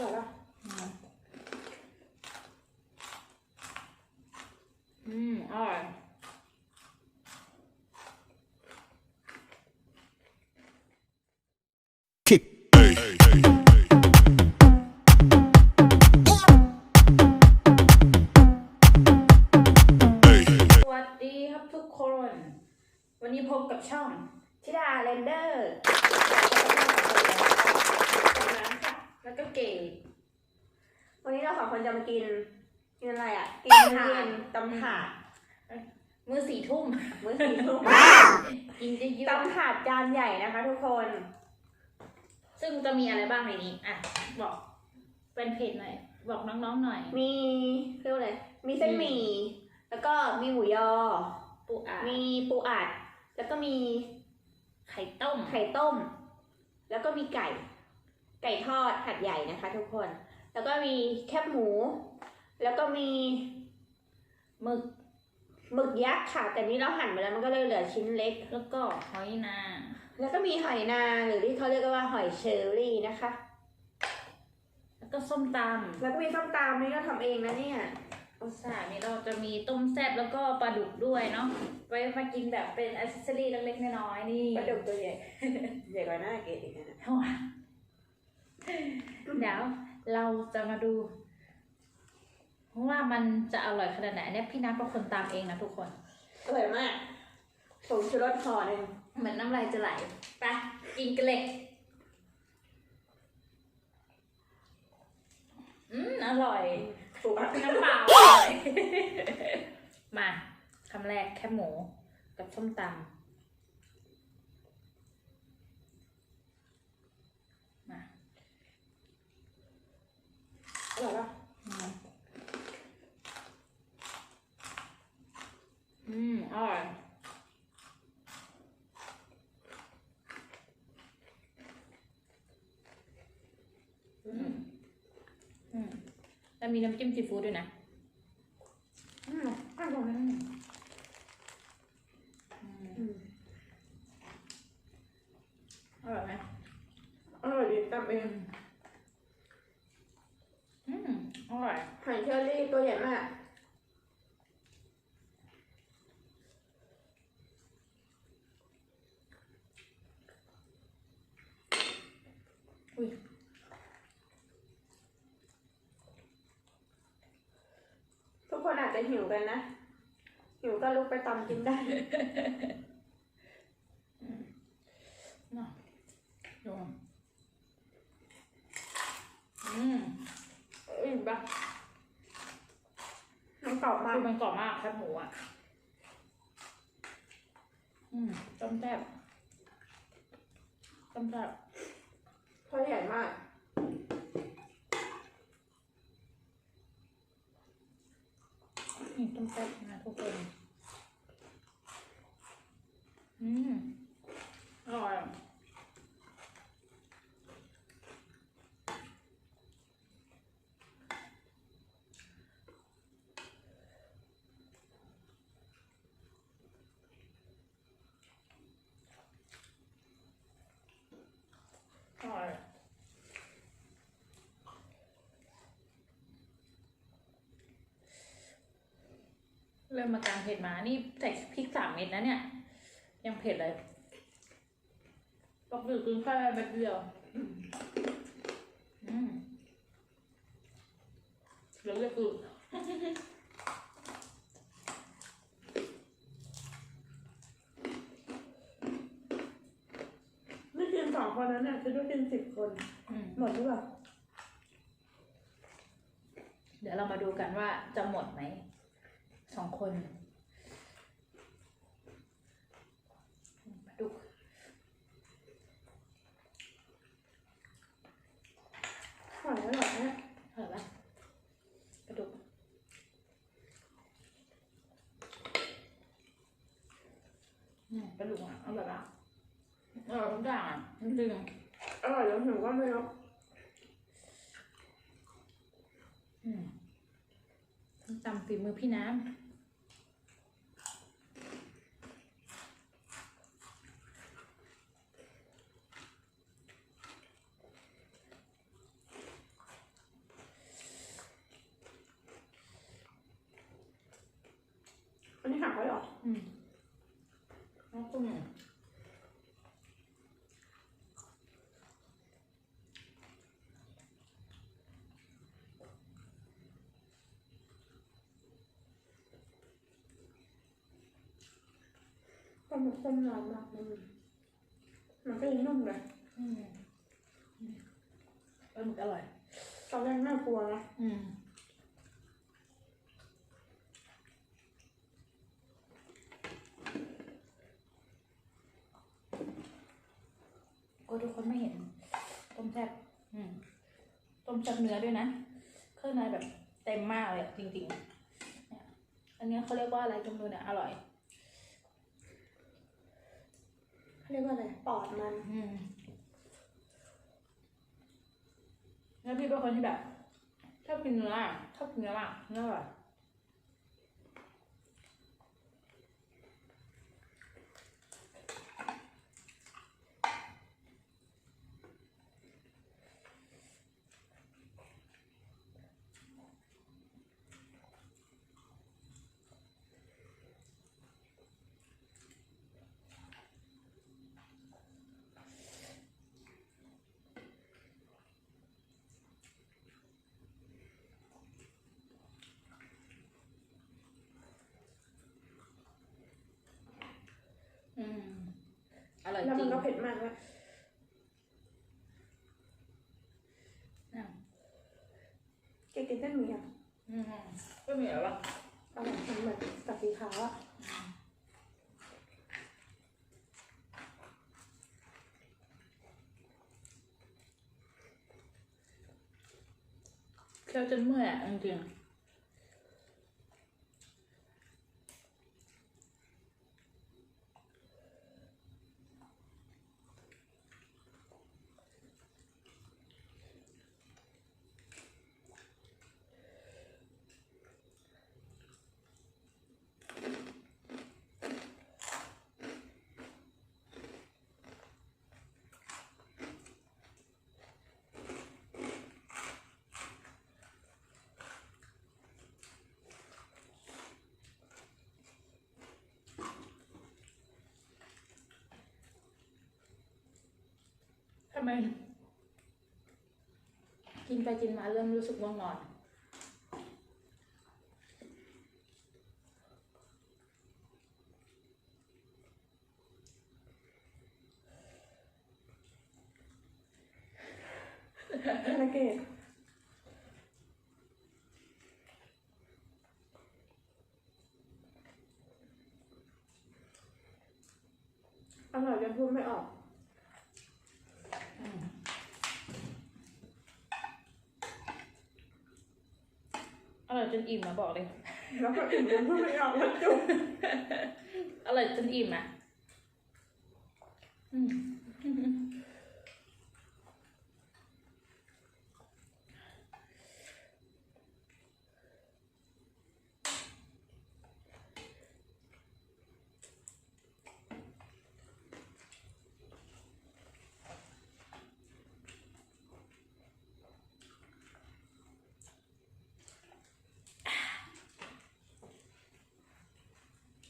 ร่อยปะอืม อร่อย สวัสดีครับทุกคน วันนี้พบกับช่องชิดาเรนเดอร์น้ำค่ะ แล้วก็เก๋วันนี้เราสองคนจะมากินกินอะไรอะ กินมื้อเย็นตำถาดมือสี่ทุ่มมื้อสี่ทุ่มกินจะเยอะตำถาดจานใหญ่นะคะ ทุกคน ซึ่งจะมีอะไรบ้างในนี้ อะ บอก เป็นเพจหน่อย บอกน้องๆหน่อย มีเรียกว่าอะไร มีเส้นหมี่ แล้วก็มีหมูยอ ปูอัด มีปูอัด แล้วก็มีไข่ต้ม ไข่ต้ม แล้วก็มีไก่ ไก่ทอดหัดใหญ่นะคะ ทุกคน แล้วก็มีแคบหมู แล้วก็มีหมึกหมึกยักษ์ค่ะ แต่นี้เราหั่นไปแล้วมันก็เลยเหลือชิ้นเล็ก แล้วก็หอยนาแล้วก็มีหอยนางหรือที่เขาเรียกกันว่าหอยเชอรี่นะคะ แล้วก็ส้มตแล้วก็มีส้มตำนี่ก็ทำเองนะเนี่ยำใช่นี่เราจะมีต้มแซ่บแล้วก็ปลาดุกด้วยเนาะไว้มากินแบบเป็นอ c เซสซอรี่เล็กๆน้อยๆนี่ปลาดุกตัวใหญ่ใหญ่กว่าหน้าเกดอีกนะ เท่าไหร่เดี๋ยวเราจะมาดูว่ามันจะอร่อยขนาดไหนเนี่ยพี่นัทเป็นคนตามเองนะทุกคน อร่อยมากผงชูรสห่อหนึ่งเหมือนน้ำลายจะไหลไปกินกันเลยอืมอร่อยถูกอะน้ำเปล่าอร่อยมาคำแรกแค่หมูกับส้มตำ อร่อยปะอืมอร่อยอืมอืมแล้วมีน้ มอร่อยหอยเชอรี่ตัวใหญ่มาก อุ้ยทุกคนอาจจะหิวกันนะ หิวก็ลุกไปตำกินได้น่ะดูอืม อืมปะมันกรอบมากคือมันกรอบมากแคบหมูอะ อืมต้มแซ่บต้มแซ่บตัวใหญ่มาก นี่ต้มแซ่บนะทุกคน อืม อร่อยอะอร่อย เริ่มมาการเผ็ดมานี่ใส่พริกสามเม็ดนะเนี่ย ยังเผ็ดเลยปกติกินแค่เม็ดเดียวอืมเดี๋ยวจะคือไม่กินสองคนนั้นน่ะคือต้องกินสิบคนอืมหมดหรือเปล่า เดี๋ยวเรามาดูกันว่าจะหมดไหม สองคนปลาดุกหอยอร่อยนะเห็นปะปลาดุกอืมปลาดุกอะเอาแบบอะอร่อยทุกอย่างอะจริงๆอร่อยจนหิวก็ไม่รู้อืมส้มตำฝีมือพี่น้ำ อ อืมแล้วกุ้ง ปลาหมึกต้มน้ำอะมันมันก็ยังนุ่มเลยอืมอืมปลาหมึกอร่อย ตอนแรกน่ากลัวนะอืมก็ทุกคนไม่เห็น ต้มแซ่บอืมต้มแซ่บเนื้อด้วยนะ เครื่องในแบบเต็มมากเลยอะจริงๆเนี่ยอันเนี้ยเขาเรียกว่าอะไรจำนวนเนี่ยอร่อย เรียกว่าอะไรปอดมัน อืมแล้วพี่เป็นคนที่แบบชอบกินเนื้อชอบกินเนื้อมากเนื้ออร่อย อืม อร่อยแล้วจมัรินงก็เผ็ดมากเลยอะแกกินเส้นหมี่อะอืมก็มีอะไรบ้างอร่อยมันเหมือนกับสีขาวอะเคี้ยวจนเมื่อยอะจริงๆำไม กินไปกินมาเริ่มรู้สึกว่างนอน นักเก็ตอร่อยจนพูดไม่ออก อืมอร่อยจ นอิ่มนะบอกเลย แล้วก็อิ่มจนพูดไม่ออกแล้วจุกอร่อยจนอิ่มอะ อืม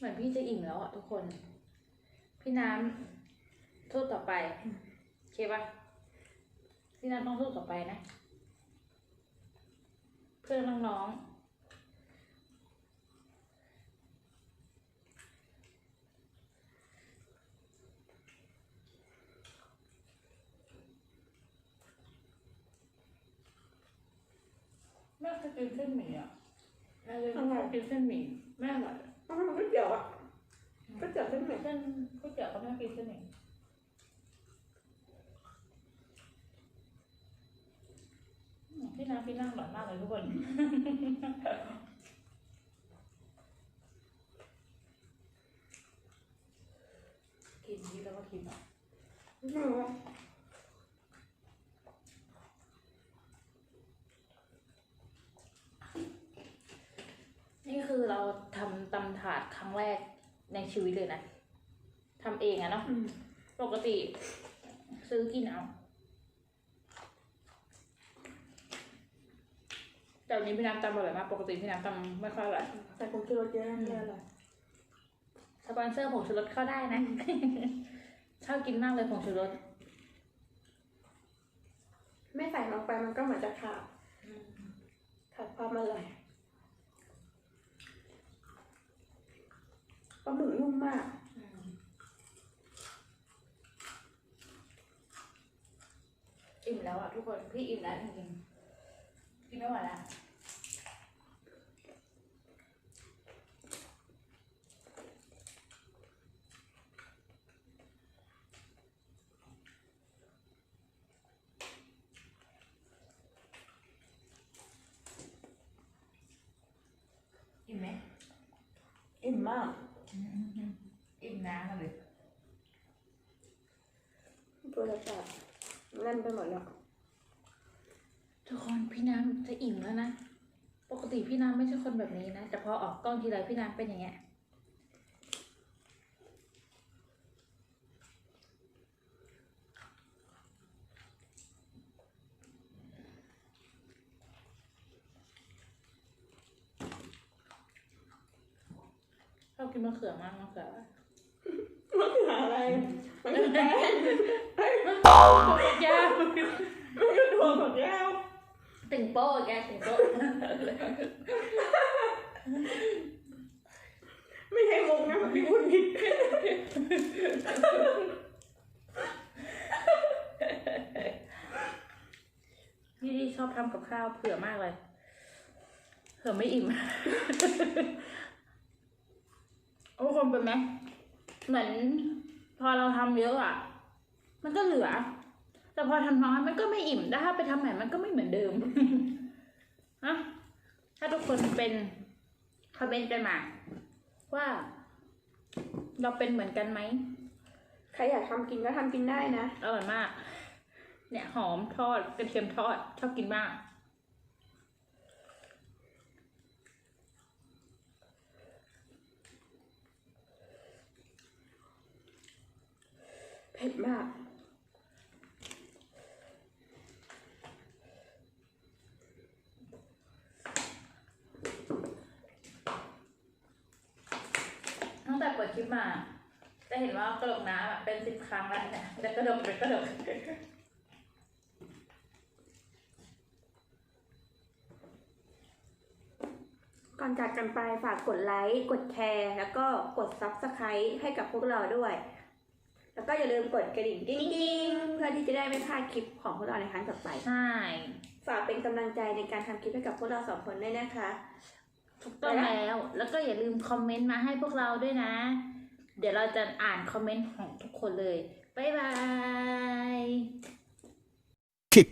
เหมื อนพี่จะอิ่มแล้วอะทุกคน พี่น้ำสู้ต่อไปโอเคปะพี่น้ำต้องสู้ต่อไปนะ เพื่อนน้องๆแม่เคยกินเส้นหมี่อะแม่เลยชอบกินเส้นหมี่แม่อร่อย เพราะมันก๋วยเตี๋ยวอะก๋วยเตี๋ยวเส้นหมี่เส้นก๋วยเตี๋ยวก็ไม่กินเส้นหมี่อืมพี่น้ำพี่นั่งอร่อยมากเลยทุกคน กินนี้แล้วก็กินอะ ไม่รู้ว่า นี่คือเราทำ ตำถาดครั้งแรกในชีวิตเลยนะทำเองอะเนาะอืมปกติ ซื้อกินเอาแต่วันนี้พี่น้ำตำอร่อยมากปกติพี่น้ำตำไม่ค่อยอร่อยแต่ผมกินรสเยอะนะไม่อร่อยปอนเซอร์ผงชูรสเข้าได้นะชอบกินมากเลยผงชูรสไม่ใส่ลงไปมันก็เหมือนจะขาดขาดความอร่อย ปลาหมึกนุ่มมาก อิ่มแล้วอะทุกคน พี่อิ่มแล้วจริงๆกินไม่ไหวแล้วอิ่มไหม อิ่มมาก อิ่มน้ำเลยตัวรสชาติแน่นไปหมดแล้วทุกคนพี่น้ำจะอิ่มแล้วนะ ปกติพี่น้ำไม่ใช่คนแบบนี้นะ แต่พอออกกล้องทีไรพี่น้ำเป็นอย่างเงี้ย อบกินมะเขือมากมะเขือมันคืออะไรมันคือแป้งแก้วมันคือถั่วฝักยาวตึงโป้แกตึงโป้ไม่ใช่มุกนะพี่พูดผิดพี่ชอบทำกับข้าวเผื่อมากเลยเผื่อไม่อิ่ม โอ้คนเป็นไหมเหมือนพอเราทำเยอะอะ มันก็เหลือ แต่พอทำน้อยมันก็ไม่อิ่มแต่ถ้าไปทำใหม่มันก็ไม่เหมือนเดิมนะถ้าทุกคนเป็นคอมเมนต์กันมาว่า เราเป็นเหมือนกันไหมใครอยากทำกินก็ทำกินได้นะอร่อยมาก เนี่ยหอมทอดกระเทียมทอดชอบกินมาก ผ็ดมาก ตั้งแต่เปิดคลิปมา จะเห็นว่ากระดกน้ำอะเป็นสิบครั้งแล้วเนี่ยจะกระดกเป็นกระดกก่อนจากกันไปฝากกดไลค์ กดแชร์ แล้วก็กด Subscribe ให้กับพวกเราด้วย แล้วก็อย่าลืมกดกระดิ่งกิ๊งๆเพื่อที่จะได้ไม่พลาดคลิปของพวกเราในครั้งต่อไป ใช่ ฝากเป็นกำลังใจในการทำคลิปให้กับพวกเราสองคนด้วยนะคะ ถูกต้องแล้ว แล้วก็อย่าลืมคอมเมนต์มาให้พวกเราด้วยนะ เดี๋ยวเราจะอ่านคอมเมนต์ของทุกคนเลย บ๊ายบาย kick.